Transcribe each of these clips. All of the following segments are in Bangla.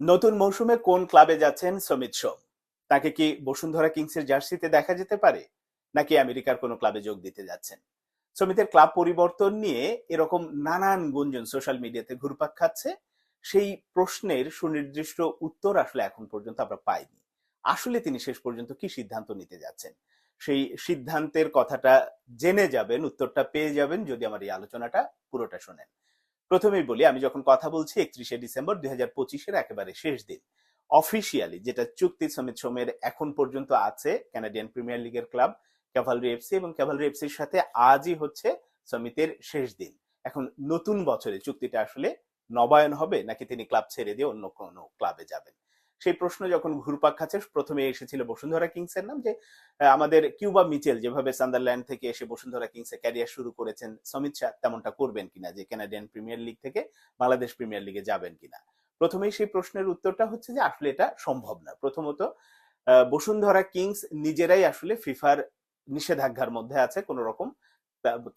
নতুন মৌসুমে কোন ক্লাবে যাচ্ছেন সমিত সোম? তাকে কি বসুন্ধরা কিংসের জার্সিতে দেখা যেতে পারে? নাকি আমেরিকার কোনো ক্লাবে যোগ দিতে যাচ্ছেন? সমিতের ক্লাব পরিবর্তন নিয়ে এরকম নানান গুঞ্জন সোশ্যাল মিডিয়াতে ঘুরপাক খাচ্ছে। সেই প্রশ্নের সুনির্দিষ্ট উত্তর আসলে এখন পর্যন্ত আমরা পাইনি। আসলে তিনি শেষ পর্যন্ত কি সিদ্ধান্ত নিতে যাচ্ছেন? সেই সিদ্ধান্তের কথাটা জেনে যাবেন, উত্তরটা পেয়ে যাবেন যদি আমার এই আলোচনাটা পুরোটা শোনেন। প্রথমেই বলি, আমি যখন কথা বলছি একত্রিশে ডিসেম্বর দুই হাজার পঁচিশের একেবারে শেষ দিন। অফিসিয়ালি যেটা চুক্তি সমিত সোমের এখন পর্যন্ত আছে ক্যানাডিয়ান প্রিমিয়ার লিগের ক্লাব ক্যাভালরি এফসি এবং ক্যাভালরি এফসির সাথে আজই হচ্ছে সমিতের শেষ দিন। এখন নতুন বছরে চুক্তিটা আসলে নবায়ন হবে নাকি তিনি ক্লাব ছেড়ে দিয়ে অন্য কোনো ক্লাবে যাবেন? সেই প্রশ্ন যখন ঘুরপাক খাচ্ছে, প্রথমে এসেছিল বসুন্ধরা কিংসের নাম যে আমাদের কিউবা মিচেল যেভাবে সান্দারল্যান্ড থেকে এসে বসুন্ধরা কিংসে ক্যারিয়ার শুরু করেছেন, সমিত শাহ তেমনটা করবেন কিনা? যে কানাডিয়ান প্রিমিয়ার লিগ থেকে বাংলাদেশ প্রিমিয়ার লিগে যাবেন কিনা? প্রথমেই সেই প্রশ্নের উত্তরটা হচ্ছে যে, আসলে এটা সম্ভব না। প্রথমত বসুন্ধরা কিংস নিজেরাই আসলে ফিফার নিষেধাজ্ঞার মধ্যে আছে কোন রকম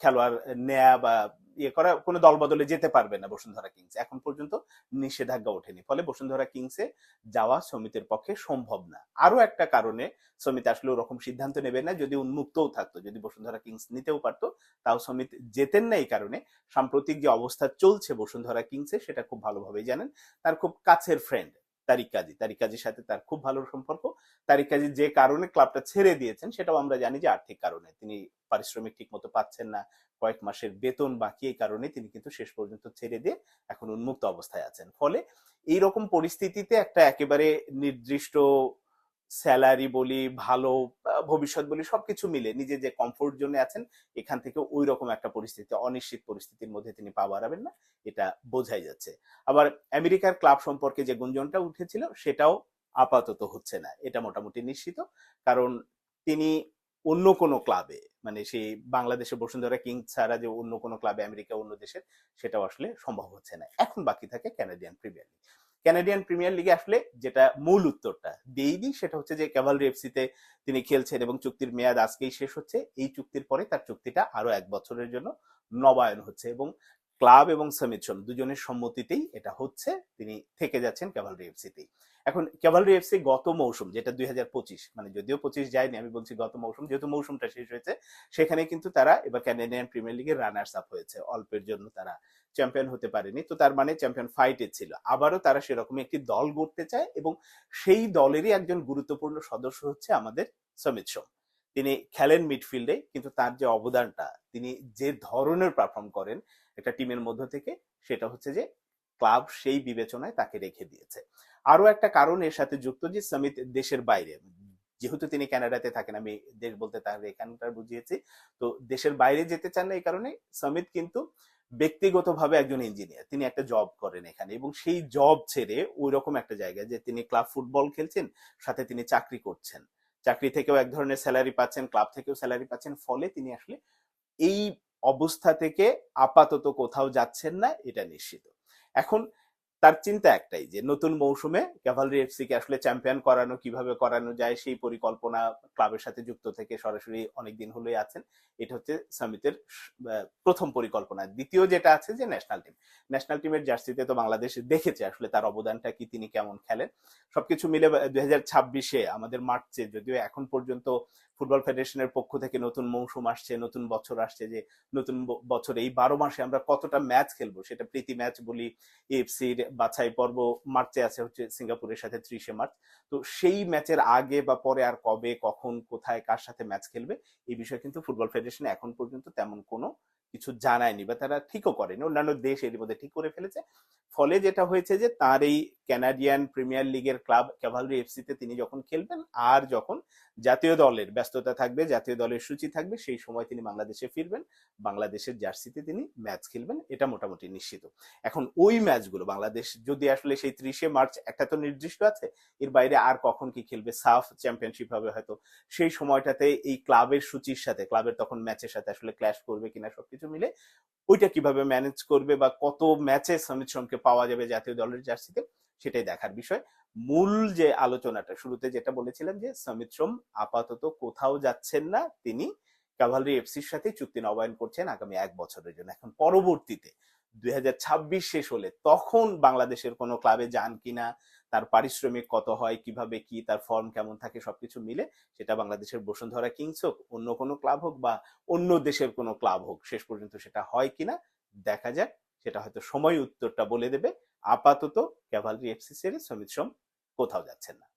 খেলোয়াড় নেয়া বা ইয়ে করা, কোনো দল বদলে যেতে পারবে না বসুন্ধরা কিংস। এখন পর্যন্ত নিষেধাজ্ঞা ওঠেনি। ফলে বসুন্ধরা কিংসে যাওয়া সমিতির পক্ষে সম্ভব না। আরও একটা কারণে সমিতি আসলে ওরকম সিদ্ধান্ত নেবে না, যদি উন্মুক্তও থাকতো, যদি বসুন্ধরা কিংস নিতেও পারতো, তাও সমিত যেতেন না এই কারণে। সাম্প্রতিক যে অবস্থা চলছে বসুন্ধরা কিংসে, সেটা খুব ভালোভাবেই জানেন। তার খুব কাছের ফ্রেন্ড তারিক কাজী। তারিক কাজীর সাথে তার খুব ভালো সম্পর্ক। তারিক কাজী যে কারণে ক্লাবটা ছেড়ে দিয়েছেন, সেটাও আমরা জানি যে আর্থিক কারণে। তিনি পারিশ্রমিক ঠিক মতো পাচ্ছেন না, কয়েক মাসের বেতন বাকি এই কারণে তিনি কিন্তু শেষ পর্যন্ত ছেড়ে দিয়ে এখন উন্মুক্ত অবস্থায় আছেন। ফলে এই রকম পরিস্থিতিতে একটা একেবারে নির্দিষ্ট স্যালারি বলি, ভালো ভবিষ্যৎ বলি সবকিছু মিলে নিজে যে কমফোর্ট জোনে আছেন, এখান থেকে ওই রকম একটা পরিস্থিতি, অনিশ্চিত পরিস্থিতির মধ্যে তিনি পা বাড়াবেন না, এটা বোঝাই যাচ্ছে। আবার আমেরিকার ক্লাব সম্পর্কে যে গুঞ্জনটা উঠেছিল, সেটাও আপাতত হচ্ছে না, এটা মোটামুটি নিশ্চিত। কারণ তিনি অন্য কোনো ক্লাবে মানে সেই বাংলাদেশে বসুন্ধরা কিং ছাড়া যে অন্য কোনো ক্লাবে আমেরিকা, অন্য দেশের সেটাও আসলে সম্ভব হচ্ছে না। এখন বাকি থাকে Canadian premier league Canadian premier লিগে আসলে যেটা মূল উত্তরটা দিয়েই সেটা হচ্ছে যে ক্যাভালরি এফসিতে তিনি খেলছেন এবং চুক্তির মেয়াদ আজকেই শেষ হচ্ছে। এই চুক্তির পরে তার চুক্তিটা আরও এক বছরের জন্য নবায়ন হচ্ছে এবং ক্লাব এবং সমিশন দুজনের সম্মতিতেই এটা হচ্ছে। তিনি থেকে যাচ্ছেন ক্যাভালরি এফসিতেই। এখন ক্যাভালরি এফসি গত মৌসুম, যেটা দুই হাজার পঁচিশ মানে যদিও পঁচিশ যায়নি, আমি বলছি গত মৌসুম, যেহেতু মৌসুমটা শেষ হয়েছে সেখানে কিন্তু তারা এবার ক্যানাডিয়ান প্রিমিয়ার লিগের রানার্স আপ হয়েছে। অল্পের জন্য তারা চ্যাম্পিয়ন হতে পারেনি। তো তার মানে চ্যাম্পিয়ন ফাইটে ছিল। আবারও তারা সেরকম একটি দল গড়তে চায় এবং সেই দলেরই একজন গুরুত্বপূর্ণ সদস্য হচ্ছে আমাদের সমিত সোম। তিনি খেলেন মিডফিল্ডে কিন্তু তার যে অবদানটা, তিনি যে ধরনের পারফর্ম করেন একটা টিমের মধ্য থেকে, সেটা হচ্ছে যে ক্লাব সেই বিবেচনায় তাকে রেখে দিয়েছে। আরও একটা কারণ এর সাথে যুক্ত যে সমিত দেশের বাইরে, যেহেতু তিনি কানাডাতে থাকেন, আমি দেশ বলতে তার এখানটা বুঝিয়েছি, তো দেশের বাইরে যেতে চান না এই কারণে সমিত কিন্তু ব্যক্তিগতভাবে একজন ইঞ্জিনিয়ার তিনি একটা জব করেন এখানে এবং সেই জব ছেড়ে ওই রকম একটা জায়গায় যে তিনি ক্লাব ফুটবল খেলছেন, সাথে তিনি চাকরি করছেন। চাকরি থেকেও এক ধরনের স্যালারি পাচ্ছেন ক্লাব থেকেও স্যালারি পাচ্ছেন, ফলে তিনি আসলে এই অবস্থা থেকে আপাতত কোথাও যাচ্ছেন না, এটা নিশ্চিত। এখন তার চিন্তা একটাই যে নতুন মৌসুমে ক্যাভালরি এফসি কে আসলে চ্যাম্পিয়ন করানো, কীভাবে করানো যায় সেই পরিকল্পনা ক্লাবের সাথে যুক্ত থেকে সরাসরি অনেকদিন হলেই আছেন। এটা হচ্ছে সামিতের প্রথম পরিকল্পনা। দ্বিতীয় যেটা আছে যে ন্যাশনাল টিম ন্যাশনাল টিমের জার্সিতে তো বাংলাদেশ দেখেছে আসলে তার অবদানটা কি, তিনি কেমন খেলেন। সবকিছু মিলে দুই হাজার ছাব্বিশে আমাদের মার্চে যদিও এখন পর্যন্ত ফুটবল ফেডারেশনের পক্ষ থেকে নতুন মৌসুম আসছে, নতুন বছর আসছে যে নতুন বছরে এই বারো মাসে আমরা কতটা ম্যাচ খেলব, সেটা প্রীতি ম্যাচ বলি, এফসির বাছাই পর্ব মার্চে আছে হচ্ছে সিঙ্গাপুরের সাথে ত্রিশে মার্চ। তো সেই ম্যাচের আগে বা পরে আর কবে, কখন, কোথায়, কার সাথে ম্যাচ খেলবে, এই বিষয়ে কিন্তু ফুটবল ফেডারেশনে এখন পর্যন্ত তেমন কোনো কিছু জানায়নি বা তারা ঠিকও করেনি। অন্যান্য দেশ এর মধ্যে ঠিক করে ফেলেছে। ফলে যেটা হয়েছে যে, তার এই ক্যানাডিয়ান প্রিমিয়ার লিগের ক্লাব ক্যাভালরি এফসিতে তিনি যখন খেলবেন, আর যখন জাতীয় দলের ব্যস্ততা থাকবে, জাতীয় দলের সূচি থাকবে, সেই সময় তিনি বাংলাদেশে ফিরবেন। বাংলাদেশের জার্সিতে তিনি ম্যাচ খেলবেন, এটা মোটামুটি নিশ্চিত। এখন ওই ম্যাচগুলো, বাংলাদেশ যদি আসলে সেই ত্রিশে মার্চ, একটা তো নির্দিষ্ট আছে, এর বাইরে আর কখন কি খেলবে সাফ চ্যাম্পিয়নশিপ হবে হয়তো। সেই সময়টাতে এই ক্লাবের সূচির সাথে ক্লাবের তখন ম্যাচের সাথে আসলে ক্ল্যাশ করবে কিনা সবকিছু মিলে ওইটা কীভাবে ম্যানেজ করবে বা কত ম্যাচে সমিত সোমকে পাওয়া যাবে জাতীয় দলের জার্সিতে সেটাই দেখার বিষয়। মূল যে আলোচনাটা, শুরুতে যেটা বলেছিলাম যে সমিত সোম আপাতত কোথাও যাচ্ছেন না, তিনি ক্যাভালরি এফসির সাথে চুক্তি নবায়ন করছেন আগামী এক বছরের জন্য। এখন পরবর্তীতে দুই হাজার ছাব্বিশ শেষ হলে তখন বাংলাদেশের কোনো ক্লাবে যান কিনা তার পারিশ্রমিক কত হয়, কীভাবে কি, তার ফর্ম কেমন থাকে, সবকিছু মিলে সেটা বাংলাদেশের বসুন্ধরা কিংস হোক, অন্য কোনো ক্লাব হোক বা অন্য দেশের কোনো ক্লাব হোক, শেষ পর্যন্ত সেটা হয় কিনা দেখা যাক। সেটা হয়তো সময় উত্তরটা বলে দেবে। আপাতত ক্যাভালরি এফসি ছেড়ে সমিত সোম কোথাও যাচ্ছেন না।